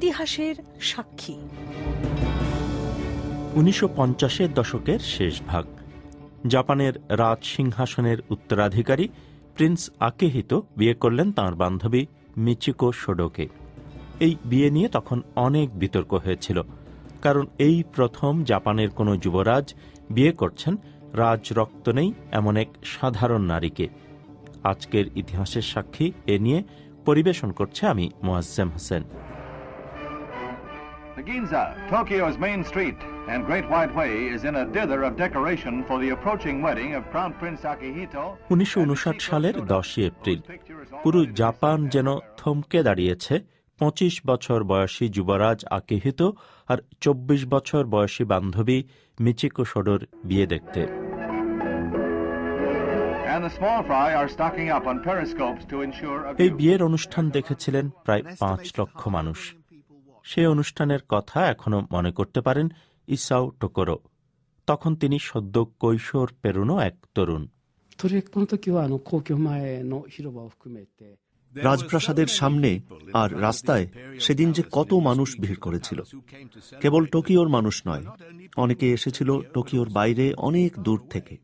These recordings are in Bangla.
ইতিহাসের সাক্ষী। উনিশশো পঞ্চাশের দশকের শেষ ভাগ। জাপানের রাজ সিংহাসনের উত্তরাধিকারী প্রিন্স আকেহিত বিয়ে করলেন তাঁর বান্ধবী মিচিকো সোডোকে। এই বিয়ে নিয়ে তখন অনেক বিতর্ক হয়েছিল, কারণ এই প্রথম জাপানের কোনো যুবরাজ বিয়ে করছেন রাজ রক্ত নেই এমন এক সাধারণ নারীকে। আজকের ইতিহাসের সাক্ষী এ নিয়ে পরিবেশন করছে আমি Moazzem Hossain. The Ginza, Tokyo's main street, and Great White Way is in a dither of decoration for the approaching wedding of Crown Prince Akihito. উনিশশো উনষাট সালের দশই এপ্রিল পুরো জাপান যেন থমকে দাঁড়িয়েছে পঁচিশ বছর বয়সী যুবরাজ আকিহিত আর চব্বিশ বছর বয়সী বান্ধবী মিচিকো সডোর বিয়ে দেখতে এই বিয়ের অনুষ্ঠান দেখেছিলেন প্রায় পাঁচ লক্ষ মানুষ সে অনুষ্ঠানের কথা এখনও মনে করতে পারেন ইসাও টোকরো। তখন তিনি সদ্য কৈশোর পেরুনো এক তরুণ। রাজপ্রাসাদের সামনে আর রাস্তায় সেদিন যে কত মানুষ ভিড় করেছিল। কেবল টোকিওর মানুষ নয়, অনেকে এসেছিল টোকিওর বাইরে অনেক দূর থেকে।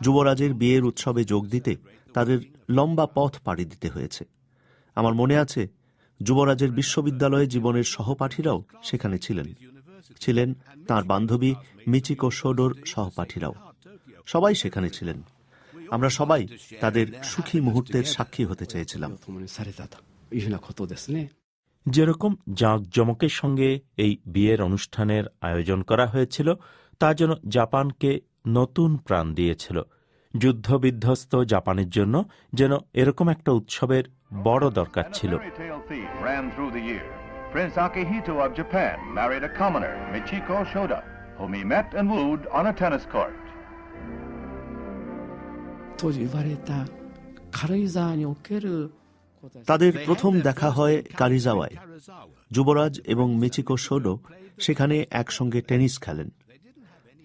যুবরাজের বিয়ের উৎসবে যোগ দিতে তাদের লম্বা পথ পাড়ি দিতে হয়েছে। আমার মনে আছে যুবরাজের বিশ্ববিদ্যালয়ে জীবনের সহপাঠীরাও সেখানে ছিলেন। ছিলেন তার বান্ধবী মিচিকো সোডোর সহপাঠীরাও। সবাই সেখানে ছিলেন। আমরা সবাই তাদের সুখী মুহূর্তের সাক্ষী হতে চেয়েছিলাম। যেরকম জাঁকজমকের সঙ্গে এই বিয়ের অনুষ্ঠানের আয়োজন করা হয়েছিল, তা যেন জাপানকে নতুন প্রাণ দিয়েছিল। যুদ্ধবিধ্বস্ত জাপানের জন্য যেন এরকম একটা উৎসবের বড় দরকার And a ছিল fairy tale theme ran through the year. Prince Akihito of Japan married a commoner, Michiko Shoda, whom he met and wooed on a tennis court. 当時言われた軽井沢における皇太子 তাদের প্রথম দেখা হয় কারিজাওয়ায় যুবরাজ এবং মিচিকো সোডো সেখানে একসঙ্গে টেনিস খেলেন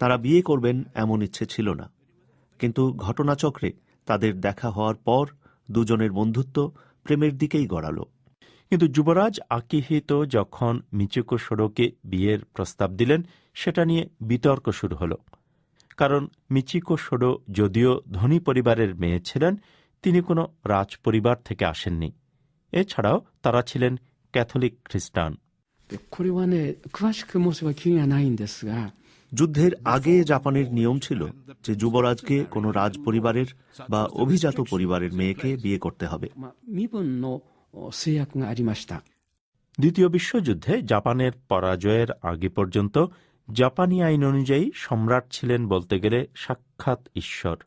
তারা বিয়ে করবেন এমন ইচ্ছে ছিল না কিন্তু ঘটনাচক্রে তাদের দেখা হওয়ার পর দুজনের বন্ধুত্ব প্রেমের দিকেই গড়ালো কিন্তু যুবরাজ আকিহিত যখন মিচুকো সড়কে বিয়ের প্রস্তাব দিলেন সেটা নিয়ে বিতর্ক শুরু হলো কারণ মিচিকো সোডো যদিও ধনী পরিবারের মেয়ে ছিলেন তিনি কোনো রাজ পরিবার থেকে আসেননি এছাড়াও তারা ছিলেন ক্যাথলিক খ্রিস্টান でこれはね詳しく申せば気にはないんですが যুদ্ধের আগে জাপানের নিয়ম ছিল যে যুবরাজকে কোনো রাজ পরিবারের বা অভিজাত পরিবারের মেয়েকে বিয়ে করতে হবে। দ্বিতীয় বিশ্বযুদ্ধে জাপানের পরাজয়ের আগে পর্যন্ত জাপানি আইন অনুযায়ী সম্রাট ছিলেন বলতে গেলে সাক্ষাৎ ঈশ্বর।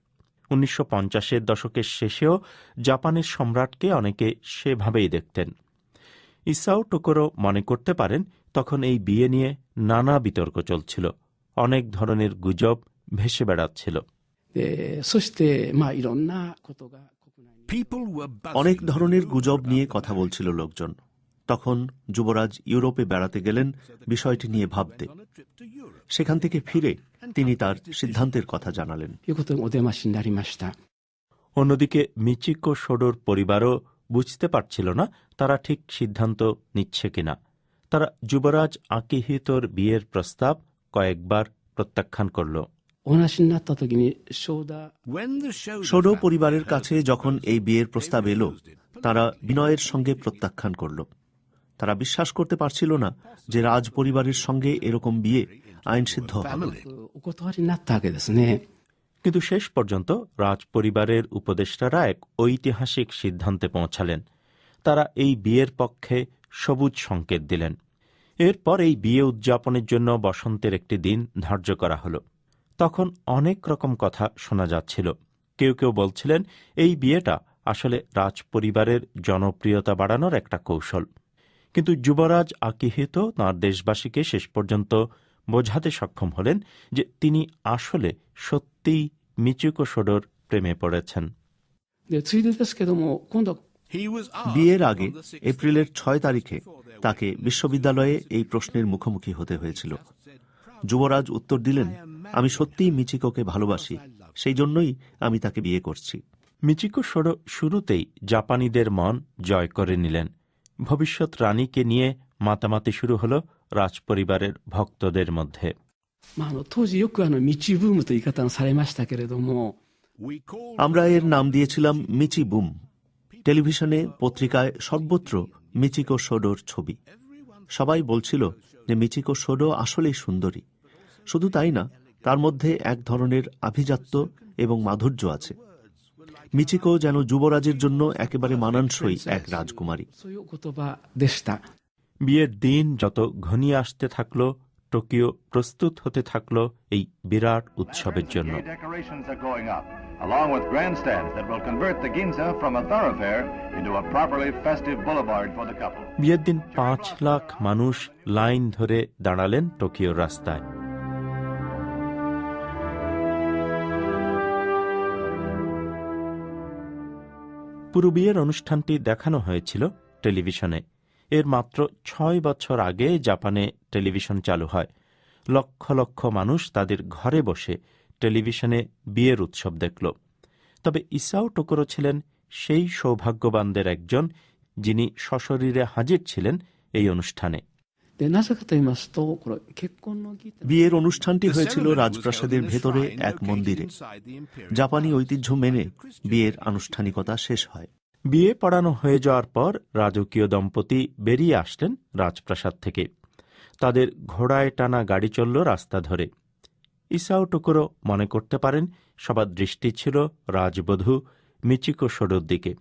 উনিশশো পঞ্চাশের দশকের শেষেও জাপানের সম্রাটকে অনেকে সেভাবেই দেখতেন। ইসাও টোকরো মনে করতে পারেন, তখন এই বিয়ে নিয়ে নানা বিতর্ক চলছিল। অনেক ধরনের গুজব ভেসে বেড়াচ্ছিল। অনেক ধরনের গুজব নিয়ে কথা বলছিল লোকজন। তখন যুবরাজ ইউরোপে বেড়াতে গেলেন বিষয়টি নিয়ে ভাবতে। সেখান থেকে ফিরে তিনি তার সিদ্ধান্তের কথা জানালেন। অন্যদিকে মিচিকো সোডোর পরিবারও বুঝতে পারছিল না তারা ঠিক সিদ্ধান্ত নিচ্ছে কিনা। তারা যুবরাজ আকিহিতর বিয়ের প্রস্তাব কয়েকবার প্রত্যাখ্যান করল। সৌর পরিবারের কাছে যখন এই বিয়ের প্রস্তাব এলো তারা বিনয়ের সঙ্গে প্রত্যাখ্যান করল। তারা বিশ্বাস করতে পারছিল না যে রাজ পরিবারের সঙ্গে এরকম বিয়ে আইনসিদ্ধ কিন্তু শেষ পর্যন্ত রাজ পরিবারের উপদেষ্টারা এক ঐতিহাসিক সিদ্ধান্তে পৌঁছালেন। তারা এই বিয়ের পক্ষে সবুজ সংকেত দিলেন। এরপর এই বিয়ে উদযাপনের জন্য বসন্তের একটি দিন ধার্য করা হলো তখন অনেক রকম কথা শোনা যাচ্ছিল কেউ কেউ বলছিলেন এই বিয়েটা আসলে রাজ পরিবারের জনপ্রিয়তা বাড়ানোর একটা কৌশল কিন্তু যুবরাজ আকিহিত তাঁর দেশবাসীকে শেষ পর্যন্ত বোঝাতে সক্ষম হলেন যে তিনি আসলে সত্যিই মিচুকো সোডোর প্রেমে পড়েছেন でついでですけども今度は বিয়ের আগে এপ্রিলের ছয় তারিখে তাকে বিশ্ববিদ্যালয়ে এই প্রশ্নের মুখোমুখি হতে হয়েছিল যুবরাজ উত্তর দিলেন আমি সত্যিই মিচিকোকে ভালোবাসি সেই জন্যই আমি তাকে বিয়ে করছি মিচিকো সোডো শুরুতেই জাপানিদের মন জয় করে নিলেন ভবিষ্যৎ রানীকে নিয়ে মাতামাতি শুরু হলো রাজপরিবারের ভক্তদের মধ্যে まあ、あの当時よくあの道ブームという言い方をされましたけれども আমরা এর নাম দিয়েছিলাম মিচি বুম টেলিভিশনে পত্রিকায় সর্বত্র মিচিকো সোডোর ছবি। সবাই বলছিল যে মিচিকো সোডো আসলেই সুন্দরী। শুধু তাই না, তার মধ্যে এক ধরনের আভিজাত্য এবং মাধুর্য আছে। মিচিকো যেন যুবরাজের জন্য একেবারে মানানসই এক রাজকুমারী। বিয়ের দিন যত ঘনিয়ে আসতে থাকল টোকিও প্রস্তুত হতে থাকল এই বিরাট উৎসবের জন্য। বিয়ের দিন পাঁচ লাখ মানুষ লাইন ধরে দাঁড়ালেন টোকিও রাস্তায়। পুরো বিয়ের অনুষ্ঠানটি দেখানো হয়েছিল টেলিভিশনে। এর মাত্র ছয় বছর আগে জাপানে টেলিভিশন চালু হয়। লক্ষ লক্ষ মানুষ তাদের ঘরে বসে টেলিভিশনে বিয়ের উৎসব দেখল। তবে ইসাও টোকরো ছিলেন সেই সৌভাগ্যবানদের একজন যিনি সশরীরে হাজির ছিলেন এই অনুষ্ঠানে। বিয়ের অনুষ্ঠানটি হয়েছিল রাজপ্রাসাদের ভেতরে এক মন্দিরে। জাপানি ঐতিহ্য মেনে বিয়ের আনুষ্ঠানিকতা শেষ হয়। বিয়ে পড়ানো হয়ে যাওয়ার পর রাজকীয় দম্পতি বেরিয়ে আসলেন রাজপ্রাসাদ থেকে। তাদের ঘোড়ায় টানা গাড়ি চলল রাস্তা ধরে। ইসাও টুকুরো মনে করতে পারেন সবার দৃষ্টি ছিল রাজবধূ মিচিকো সোডোর দিকে।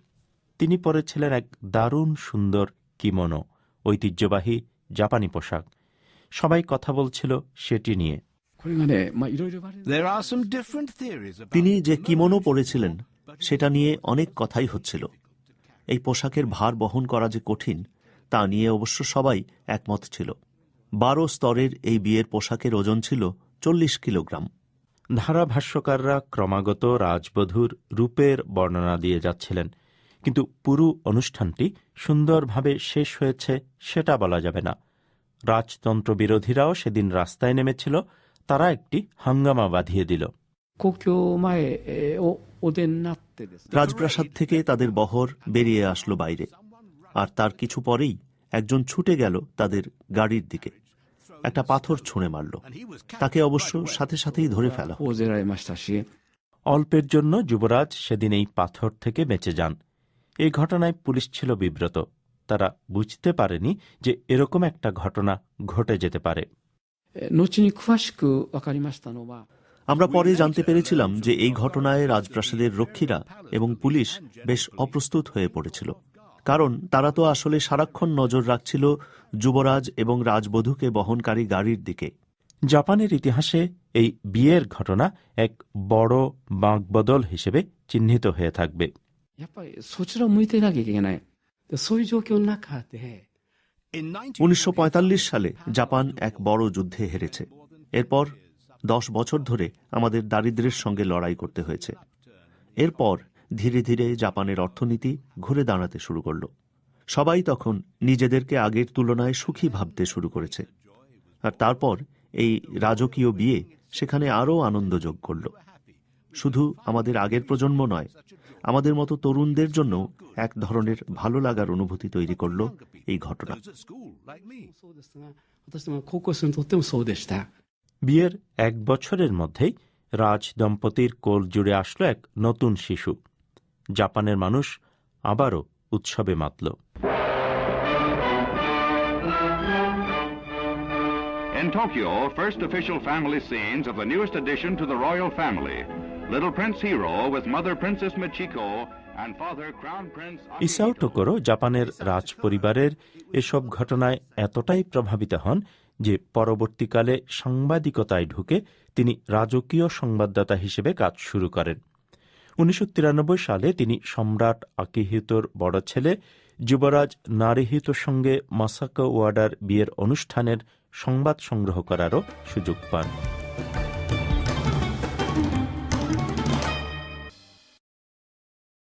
তিনি পরেছিলেন এক দারুণ সুন্দর কিমনো ঐতিহ্যবাহী জাপানি পোশাক। সবাই কথা বলছিল সেটি নিয়ে। তিনি যে কিমনো পরেছিলেন সেটা নিয়ে অনেক কথাই হচ্ছিল। এই পোশাকের ভার বহন করা যে কঠিন, তা নিয়ে অবশ্য সবাই একমত ছিল। বারো স্তরের এই বিয়ের পোশাকের ওজন ছিল চল্লিশ কিলোগ্রাম। ধারাভাষ্যকাররা ক্রমাগত রাজবধূর রূপের বর্ণনা দিয়ে যাচ্ছিলেন, কিন্তু পুরো অনুষ্ঠানটি সুন্দরভাবে শেষ হয়েছে সেটা বলা যাবে না। রাজতন্ত্র বিরোধীরাও সেদিন রাস্তায় নেমেছিল, তারা একটি হাঙ্গামা বাঁধিয়ে দিল। 公共前えーをお出になってですね রাজপ্রাসাদ থেকে তাদের বহর বেরিয়ে আসলো বাইরে আর তার কিছু পরেই একজন ছুটে গেল তাদের গাড়ির দিকে একটা পাথর ছুঁড়ে মারল তাকে অবশ্য সাথে সাথেই ধরে ফেলা হলো।報じられましたし、 অল্পের জন্য যুবরাজ সেদিন এই পাথর থেকে বেঁচে যান এই ঘটনায় পুলিশ ছিল বিব্রত তারা বুঝতে পারেনি যে এরকম একটা ঘটনা ঘটে যেতে পারে えー後に詳しく分かりましたのは、 আমরা পরে জানতে পেরেছিলাম যে এই ঘটনায় রাজপ্রাসাদের রক্ষীরা এবং পুলিশ বেশ অপ্রস্তুত হয়ে পড়েছিল। কারণ তারা তো আসলে সারাক্ষণ নজর রাখছিল যুবরাজ এবং রাজবধূকে বহনকারী গাড়ির দিকে। জাপানের ইতিহাসে এই বিয়ের ঘটনা এক বড় বাঁকবদল হিসেবে চিহ্নিত হয়ে থাকবে। উনিশশো পঁয়তাল্লিশ সালে জাপান এক বড় যুদ্ধে হেরেছে। এরপর দশ বছর ধরে আমাদের দারিদ্র্যের সঙ্গে লড়াই করতে হয়েছে। এরপর ধীরে ধীরে জাপানের অর্থনীতি ঘুরে দাঁড়াতে শুরু করল। সবাই তখন নিজেদেরকে আগের তুলনায় সুখী ভাবতে শুরু করেছে। আর তারপর এই রাজকীয় বিয়ে সেখানে আরও আনন্দ যোগ করল। শুধু আমাদের আগের প্রজন্ম নয়, আমাদের মতো তরুণদের জন্য এক ধরনের ভালো লাগার অনুভূতি তৈরি করল এই ঘটনা। বিয়ের এক বছরের মধ্যেই রাজ দম্পতির কোল জুড়ে আসলো এক নতুন শিশু জাপানের মানুষ আবারও উৎসবে মাতল In Tokyo, first official family scenes of the newest addition to the royal family, little Prince Hiro with mother Princess Michiko and father Crown Prince Akihito. Isao Tokoro, জাপানের রাজ পরিবারের এসব ঘটনায় এতটাই প্রভাবিত হন যে পরবর্তীকালে সাংবাদিকতায় ঢুকে তিনি রাজকীয় সংবাদদাতা হিসেবে কাজ শুরু করেন। উনিশশো তিরানব্বই সালে তিনি সম্রাট আকিহিতর বড় ছেলে যুবরাজ নারীহিতর সঙ্গে মাসাকা ওয়াডার বিয়ের অনুষ্ঠানের সংবাদ সংগ্রহ করারও সুযোগ পান।